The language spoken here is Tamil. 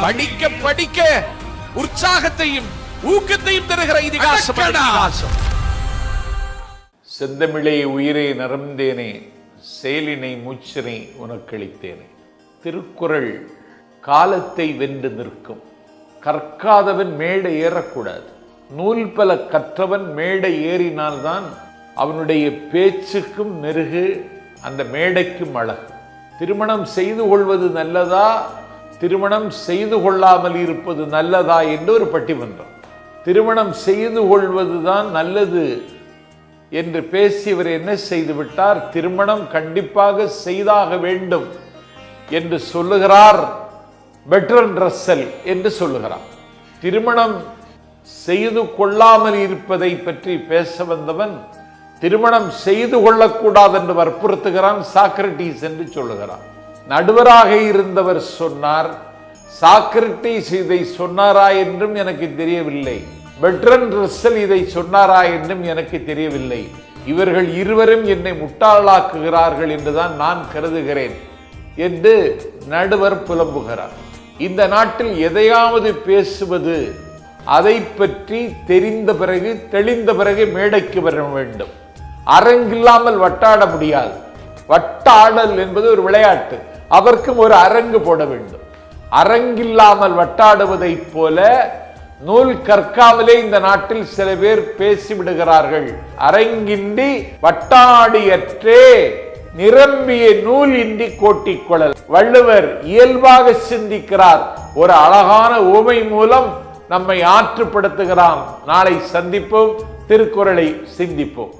படிக்க படிக்க உற்சாகத்தையும் ஊக்கத்தையும் தருகிற இதிகாசம் செந்தமிழே உயிரே நரம்பேனே செயலினை மூச்சினை உனக்களித்தேனே திருக்குறள் காலத்தை வென்று நிற்கும். கற்காதவன் மேடை ஏறக்கூடாது. நூல் பல கற்றவன் மேடை ஏறினால்தான் அவனுடைய பேச்சுக்கும் மெருகு அந்த மேடைக்கும் அழகு. திருமணம் செய்து கொள்வது நல்லதா? திருமணம் செய்து கொள்ளாமல் இருப்பது நல்லதா என்று ஒரு பட்டிமன்றம் திருமணம் செய்து கொள்வதுதான் நல்லது என்று பேசியவர் என்ன செய்துவிட்டார் திருமணம் கண்டிப்பாக செய்தாக வேண்டும் என்று சொல்லுகிறார் பெட்ரன் ரஸ்ஸல் என்று சொல்லுகிறார். திருமணம் செய்து கொள்ளாமல் இருப்பதை பற்றி பேச வந்தவன் திருமணம் செய்து கொள்ளக்கூடாது என்று வற்புறுத்துகிறான் சாக்ரட்டிஸ் என்று சொல்லுகிறான். நடுவராக இருந்தவர் சொன்னார் சாக்ரட்டிஸ் இதை சொன்னாரா என்றும் எனக்கு தெரியவில்லை. பெட்ரன் ரஸ்ஸல் இதை சொன்னாரா என்றும் எனக்கு தெரியவில்லை. இவர்கள் இருவரும் என்னை முட்டாளாக்குகிறார்கள் என்றுதான் நான் கருதுகிறேன் என்று நடுவர் புலம்புகிறார். இந்த நாட்டில் எதையாவது பேசுவது அதை பற்றி தெரிந்த பிறகு தெளிந்த பிறகு மேடைக்கு வர வேண்டும். அரங்கில்லாமல் வட்டாட முடியாது. வட்டாடல் என்பது ஒரு விளையாட்டு. அதற்கும் ஒரு அரங்கு போட வேண்டும். அரங்கில்லாமல் வட்டாடுவதைப் போல நூல் கற்காமலே இந்த நாட்டில் சில பேர் பேசிவிடுகிறார்கள் அரங்கின்றி வட்டாடியற்றே நிரம்பிய நூல் இன்றி கோட்டிக்கொள்ளல் வள்ளுவர் இயல்பாக சிந்திக்கிறார். ஒரு அழகான உமை மூலம் நம்மை ஆற்றுப்படுத்துகிறான் நாளை சந்திப்போம். திருக்குறளை சிந்திப்போம்.